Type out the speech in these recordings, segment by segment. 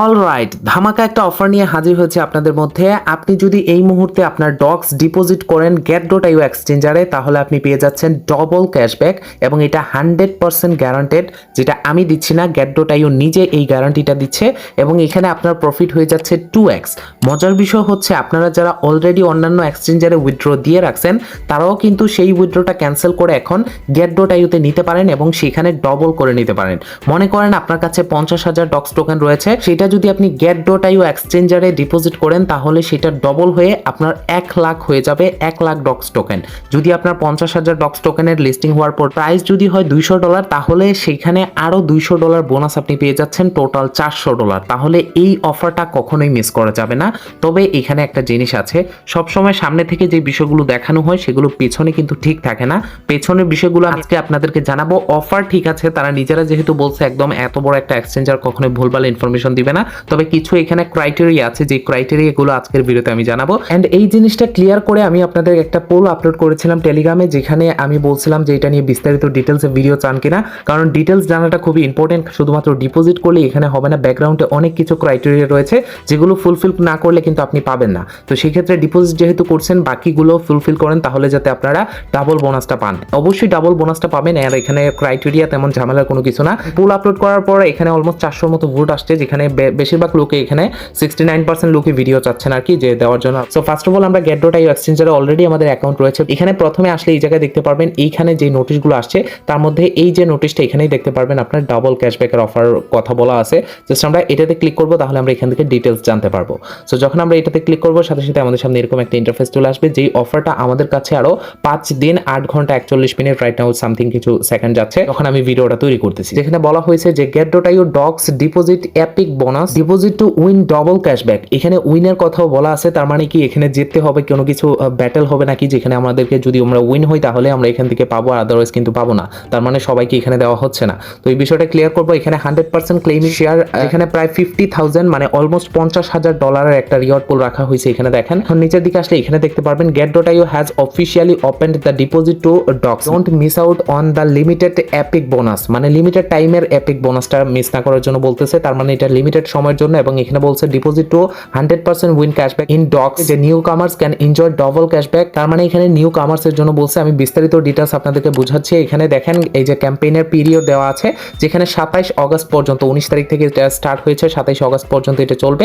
All right ধামাকা একটা offer নিয়ে হাজির হয়েছে আপনাদের মধ্যে। আপনি যদি এই মুহূর্তে আপনার ডক্স ডিপোজিট করেন গেট ডট আইউ এক্সচেঞ্জারে তাহলে আপনি পেয়ে যাচ্ছেন ডবল ক্যাশব্যাক এবং এটা হান্ড্রেড পার্সেন্ট গ্যারান্টেড যেটা আমি দিচ্ছি না গেট ডট আইউ নিজে এই গ্যারান্টিটা দিচ্ছে এবং এখানে আপনার প্রফিট হয়ে যাচ্ছে টু এক্স মজার বিষয় হচ্ছে আপনারা যারা অলরেডি অন্যান্য এক্সচেঞ্জারে উইথড্র দিয়ে রাখছেন, তারাও কিন্তু সেই উইথড্রটা ক্যান্সেল করে এখন গেট ডট আইউতে নিতে পারেন এবং সেখানে ডবল করে নিতে পারেন। মনে করেন আপনার কাছে পঞ্চাশ হাজার ডক্স টোকেন রয়েছে, সেটা যদি আপনি গেট ডট আইউ এক্সচেঞ্জারে ডিপোজিট করেন, তাহলে সেটা ডবল হয়ে আপনার এক লাখ হয়ে যাবে এক লাখ ডক্স টোকেন যদি আপনার পঞ্চাশ হাজার ডক্স টোকেনের লিস্টিং হওয়ার পর প্রাইস যদি হয় দুইশো ডলার তাহলে সেখানে আরও দুইশো ডলার বোনাস আপনি পেয়ে যাচ্ছেন টোটাল চারশো ডলার তাহলে এই অফারটা কখনোই মিস করা যাবে না। তবে এখানে একটা জিনিস আছে, সবসময় সামনে থেকে যে বিষয়গুলো দেখানো হয়, সেগুলো পেছনে কিন্তু ঠিক থাকে না। পেছনের বিষয়গুলো আজকে আপনাদেরকে জানাব। অফার ঠিক আছে, তারা নিজেরা যেহেতু বলছে, একদম এত বড় একটা এক্সচেঞ্জার কখনোই ভুলভাল ইনফরমেশন দিবে না, তবে কিছু এখানে ক্রাইটেরিয়া আছে, যে ক্রাইটেরিয়াগুলো আজকের ভিডিওতে আমি জানাব। অ্যান্ড এই জিনিসটা ক্লিয়ার করে আমি আপনাদের একটা পোল আপলোড করেছিলাম টেলিগ্রামে যেখানে আমি বলছিলাম যে এটা নিয়ে বিস্তারিত ডিটেলসে ভিডিও চান কিনা। কারণ ডিটেলস জানাটা খুবই ইম্পর্টেন্ট শুধুমাত্র ডিপোজিট করলে এখানে হবে না ব্যাকগ্রাউন্ডে অনেক কিছু ক্রাইটেরিয়া রয়েছে, যেগুলো ফুলফিল না করলে কিন্তু আপনি পাবেন না। তো সেই ক্ষেত্রে ডিপোজিট যেহেতু করছেন, বাকিগুলো ফুলফিল করেন, তাহলে যাতে আপনারা ডাবল বোনাসটা পান। অবশ্যই ডাবল বোনাসটা পাবেন আর এখানে ক্রাইটেরিয়া তেমন ঝামেলার কোনো কিছু না। পোল আপলোড করার পর এখানে অলমোস্ট চারশোর মতো ভোট আসছে, যেখানে বেশিরভাগ লোকে এখানে সিক্সটি নাইন পার্সেন্ট লোকে ভিডিও চাচ্ছেন আর কি, যে দেওয়ার জন্য। সো ফার্স্ট অফ অল আমরা গেট ডট আই এক্সচেঞ্জারে অলরেডি আমাদের অ্যাকাউন্ট রয়েছে। এখানে প্রথমে আসলে এই জায়গায় দেখতে পারবেন, এইখানে যে নোটিশগুলো আসছে, তার মধ্যে এই যে নোটিশটা এখানেই দেখতে পারবেন, আপনার ডাবল ক্যাশব্যাকের অফার কথা বলা আছে। জাস্ট আমরা এটাতে ক্লিক করব, তাহলে আমরা এখান থেকে ডিটেলস জানতে পারব। সো যখন আমরা এটাতে ক্লিক করব, সাথে সাথে আমাদের সামনে এরকম একটা ইন্টারফেস চলে আসবে, যেই অফারটা আমাদের কাছে আরও পাঁচ দিন আট ঘণ্টা একচল্লিশ মিনিট রাইট নাও সামথিং কিছু সেকেন্ড যাচ্ছে, তখন আমি ভিডিওটা তৈরি করতেছি। যেখানে বলা হয়েছে যে Gate dot io dogs deposit epic bonus deposit to win double cashback এখানে উইনের কথাও বলা আছে, তার মানে কি এখানে জিততে হবে, কোনো কিছু ব্যাটেল হবে নাকি, যেখানে আমাদেরকে যদি আমরা উইন হই, তাহলে আমরা এখান থেকে পাবো, আর আদারওয়াইজ কিন্তু পাবো না। তার মানে সবাইকে এখানে দেওয়া হচ্ছে না। তো এই বিষয়টা ক্লিয়ার করব, এখানে হান্ড্রেড পার্সেন্ট ক্লেম শেয়ার এখানে প্রায় ফিফটি থাউজেন্ড মানে অলমোস্ট পঞ্চাশ হাজার ডলারের একটা রিওয়ার্ড পুল রাখা হয়েছে এখানে দেখেন। এখন নিচের দিকে আসলে এখানে দেখতে পারবেন Gate dot io has officially opened the deposit to dogs don't miss out on the limited epic bonus মানে লিমিটেড টাইমের এপিক বোনাসটা মিস না করার জন্য বলতেছে, তার মানে এটা লিমিটেড সময়ের জন্য এবং এখানে বলছে deposit to hundred percent win cashback in dogs যে new comers can enjoy double cashback তার মানে এখানে নিউ কামার্সের জন্য বলছে, আমি বিস্তারিত ডিটেলস আপনাদেরকে বুঝাচ্ছি। এখানে দেখেন এই যে ক্যাম্পেইনের পিরিয়ড দেওয়া আছে, যেখানে সাতাইশ অগস্ট পর্যন্ত, উনিশ তারিখ থেকে স্টার্ট হয়েছে, সাতাইশ অগস্ট পর্যন্ত এটা চলবে।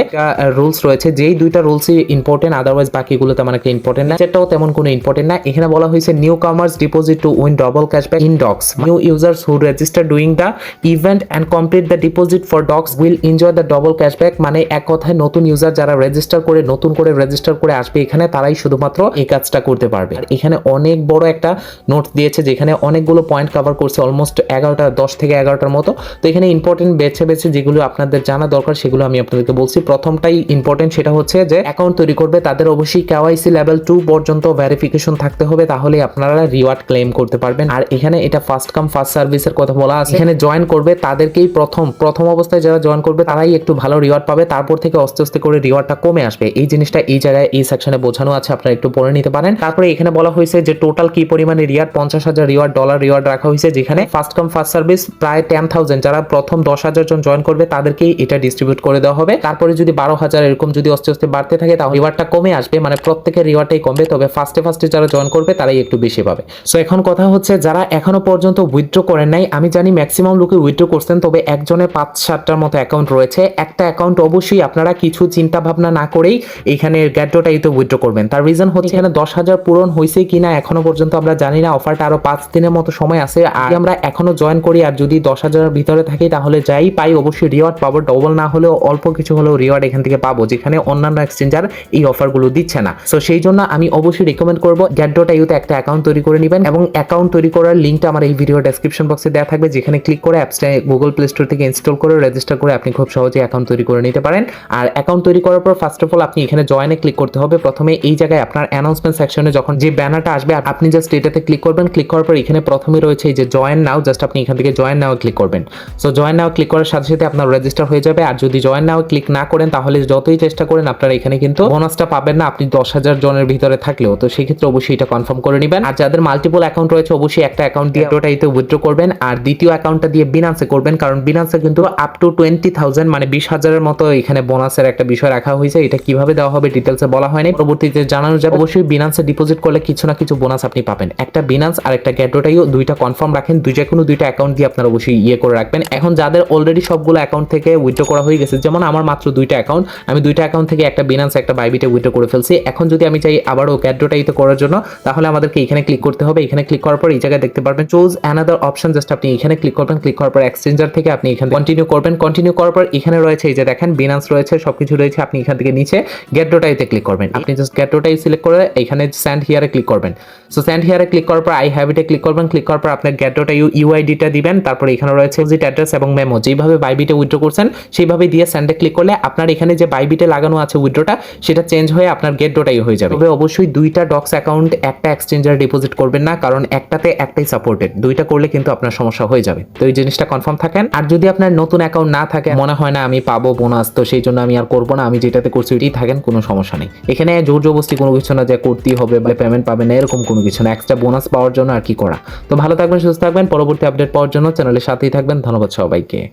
রুলস রয়েছে, যেই দুইটা রুলসই ইম্পর্টেন্ট আদারওয়াইজ বাকিগুলো তেমন একটা ইম্পর্টেন্ট না সেটাও তেমন কোনো ইম্পর্টেন্ট না এখানে বলা হয়েছে new comers deposit to win double cashback in dogs new users who register during the event and complete the deposit for dogs will enjoy the double cashback মানে এক কথায় নতুন ইউজার যারা রেজিস্টার করে, নতুন করে রেজিস্টার করে আসবে এখানে, তারাই শুধুমাত্র এই কাজটা করতে পারবে। আর এখানে অনেক বড় একটা নোট দিয়েছে, যেখানে অনেকগুলো পয়েন্ট কভার করছে অলমোস্ট এগারোটা, দশ থেকে এগারোটার মতো। তো এখানে ইম্পর্টেন্ট বেছে বেছে যেগুলো আপনাদের জানা দরকার, সেগুলো আমি আপনাদেরকে বলছি। প্রথমটাই ইম্পর্টেন্ট সেটা হচ্ছে যে অ্যাকাউন্ট তৈরি করবে, তাদের অবশ্যই কেওয়াইসি লেভেল টু পর্যন্ত ভেরিফিকেশন থাকতে হবে তাহলে আপনারা রিওয়ার্ড ক্লেম করতে পারবেন। আর এখানে এটা ফার্স্ট কাম ফার্স্ট সার্ভিসের কথা বলা আছে। এখানে জয়েন করবে তাদেরকেই প্রথম প্রথম অবস্থায় যারা জয়েন করবে, তারাই একটু ভালো রিওয়ার্ড পাবে, তারপর থেকে আস্তে আস্তে করে রিওয়ার্ডটা কমে আসবে। এই জিনিসটা এই জায়গায়, এই সেকশনে বোঝানো আছে, আপনারা একটু পড়ে নিতে পারেন। তারপরে এখানে বলা হয়েছে যে টোটাল কি পরিমাণে রিওয়ার্ড পঞ্চাশ হাজার রিওয়ার্ড ডলার রিওয়ার্ড রাখা হয়েছে, যেখানে ফার্স্ট কাম ফার্স্ট সার্ভিস প্রায় টেন থাউজেন্ড যারা প্রথম দশ হাজার জন জয়েন করবে, তাদেরকেই এটা ডিস্ট্রিবিউট করে দেওয়া হবে। তারপরে যদি বারো হাজার এরকম যদি আস্তে আস্তে বাড়তে থাকে, তাহলে রিওয়ার্ডটা কমে আসবে মানে প্রত্যেকের রিওয়ার্ডটাই কমবে, তবে ফার্স্টে ফার্স্টে যারা জয়েন করবে, তারাই একটু বেশি পাবে। সো এখন কথা হচ্ছে, যারা এখনও পর্যন্ত উইথড্র করেন নাই, আমি জানি ম্যাক্সিমাম লোকে উইথড্র করছেন, তবে একজনের পাঁচ সাতটার মতো অ্যাকাউন্ট রয়েছে। একটা অ্যাকাউন্ট অবশ্যই আপনারা কিছু চিন্তা ভাবনা না করেই এখানে গ্যাডোটাইতে উইথড্র করবেন। তার রিজন হচ্ছে এখানে দশ হাজার পূরণ হয়েছে কিনা এখনও পর্যন্ত আমরা জানি না। অফারটা আরও পাঁচ দিনের মতো সময় আছে। আর আমরা এখনও জয়েন করি আর যদি দশ হাজারের ভিতরে থাকি তাহলে যাই পাই অবশ্যই রিওয়ার্ড পাবো। ডবল না হলেও অল্প কিছু হলেও রিওয়ার্ড এখান থেকে পাবো যেখানে অন্যান্য এক্সচেঞ্জার এই অফারগুলো দিচ্ছে না। সো সেই জন্য আমি অবশ্যই রেকমেন্ড করব গ্যাডোটা ইউতে একটা অ্যাকাউন্ট তৈরি করে নেবেন এবং অ্যাকাউন্ট তৈরি করার লিঙ্কটা আমার এই ভিডিও ডেসক্রিপশন বক্সে দেওয়া থাকবে। যেখানে ক্লিক করে অ্যাপসটা গুগল প্লে স্টোর থেকে ইনস্টল করে রেজিস্টার করে আপনি খুব সহজে অ্যাকাউন্ট তৈরি করে নিতে পারেন। আর অ্যাকাউন্ট তৈরি করার পর ফার্স্ট অফ অল আপনি এখানে জয়েনে ক্লিক করতে হবে। প্রথমে এই জায়গায় আপনার অ্যানাউন্সমেন্ট সেকশনে যখন যে ব্যানারটা আসবে আপনি জাস্ট এটাতে ক্লিক করবেন। ক্লিক করার পর এখানে প্রথমে রয়েছে এই যে জয়েন নাও জাস্ট আপনি এখান থেকে জয়েন নাও ক্লিক করবেন। সো জয়েন নাও ক্লিক করার সাথে সাথে আপনার রেজিস্টার হয়ে যাবে। আর যদি জয়েন নাও ক্লিক না করেন তাহলে যতই চেষ্টা করেন আপনারা এখানে কিন্তু বোনাসটা পাবেন না। আপনি দশ হাজার জনের ভিতরে থাকলেও। তো সেক্ষেত্রে অবশ্যই এটা কনফার্ম করে নেবেন। আর যাদের মাল্টিপল অ্যাকাউন্ট রয়েছে অবশ্যই একটা অ্যাকাউন্ট দিয়ে ওটাইতে উইথড্র করবেন। আর দ্বিতীয় অ্যাকাউন্টটা দিয়ে বিনান্সে করবেন। কারণ বিনান্সে কিন্তু আপ টু টোয়েন্টি থাউজেন্ড মানে বিশ হাজারের মতো এখানে বোনাসের একটা বিষয় রাখা হয়েছে। এটা কীভাবে দেওয়া হবে ডিটেলসে বলা হয়নি। পরবর্তীতে জানানো যাবে, অবশ্যই বিনান্সে ডিপোজিট করলে কিছু না কিছু বোনাস আপনি পাবেন। একটা বিনান্স আর একটা গ্যাটোটাইও দুইটা কনফার্ম রাখেন। দুই যে কোনো দুইটা অ্যাকাউন্ট দিয়ে আপনারা অবশ্যই ইয়ে করে রাখবেন। এখন যাদের অলরেডি সবগুলো অ্যাকাউন্ট থেকে উইথড্র করা হয়ে গেছে, যেমন আমার মাত্র দুইটা অ্যাকাউন্ট আমি দুইটা অ্যাকাউন্ট থেকে একটা বিনান্স একটা বাইবিটে উইথড্র করে ফেলছি। এখন যদি আমি চাই আবারও গ্যাটোটাইতে করার জন্য, তাহলে আমাদেরকে এখানে ক্লিক করতে হবে। এখানে ক্লিক করার পর এই জায়গায় দেখতে পারবেন চুজ অ্যানাদার অপশন জাস্ট আপনি এখানে ক্লিক করবেন। ক্লিক করার পর এক্সচেঞ্জার থেকে আপনি এখানে কন্টিনিউ করবেন। কন্টিনিউ করার পর রয়েছে, এই যে দেখেন বিনান্স রয়েছে, সবকিছু রয়েছে, আপনি এখান থেকে নিচে গেট ডোটাইতে ক্লিক করবেন। আপনি জাস্ট গেট ডোটাই সিলেক্ট করে এখানে স্যান্ড হিয়ারে ক্লিক করবেন। সো স্যান্ড হিয়ারে ক্লিক করার পর আই হ্যাবিটে ক্লিক করবেন ক্লিক করার পর আপনার গেট ডোটা ইউ ইউআইডিটা দিবেন, তারপর এখানে রয়েছে ভিজিট অ্যাড্রেস এবং মেমো যেভাবে বাইবিটে উইথড্র করছেন সেইভাবে দিয়ে স্যান্ডে ক্লিক করলে আপনার এখানে যে বাইবিটে লাগানো আছে উইথড্রটা সেটা চেঞ্জ হয়ে আপনার গেট ডোটাই হয়ে যাবে। তবে অবশ্যই দুইটা ডক্স অ্যাকাউন্ট একটা এক্সচেঞ্জার ডিপোজিট করবেন না, কারণ একটাতে একটাই সাপোর্টেড দুইটা করলে কিন্তু আপনার সমস্যা হয়ে যাবে। তো এই জিনিসটা কনফার্ম থাকেন। আর যদি আপনার নতুন অ্যাকাউন্ট না থাকে, মনে হয় আমি পাবো বোনাস, তো সেই জন্য আমি আর করব না। আমি যেটাতে করছি ওইটাই থাকেন, কোনো সমস্যা নেই। এখানে জোর জবস্তি কোনো কিছু না যে করতেই হবে বা পেমেন্ট পাবে না, এরকম কোনো কিছু না। এক্সট্রা বোনাস পাওয়ার জন্য আর কি করা। তো ভালো থাকবেন, সুস্থ থাকবেন। পরবর্তী আপডেট পাওয়ার জন্য চ্যানেলের সাথেই থাকবেন। ধন্যবাদ সবাইকে।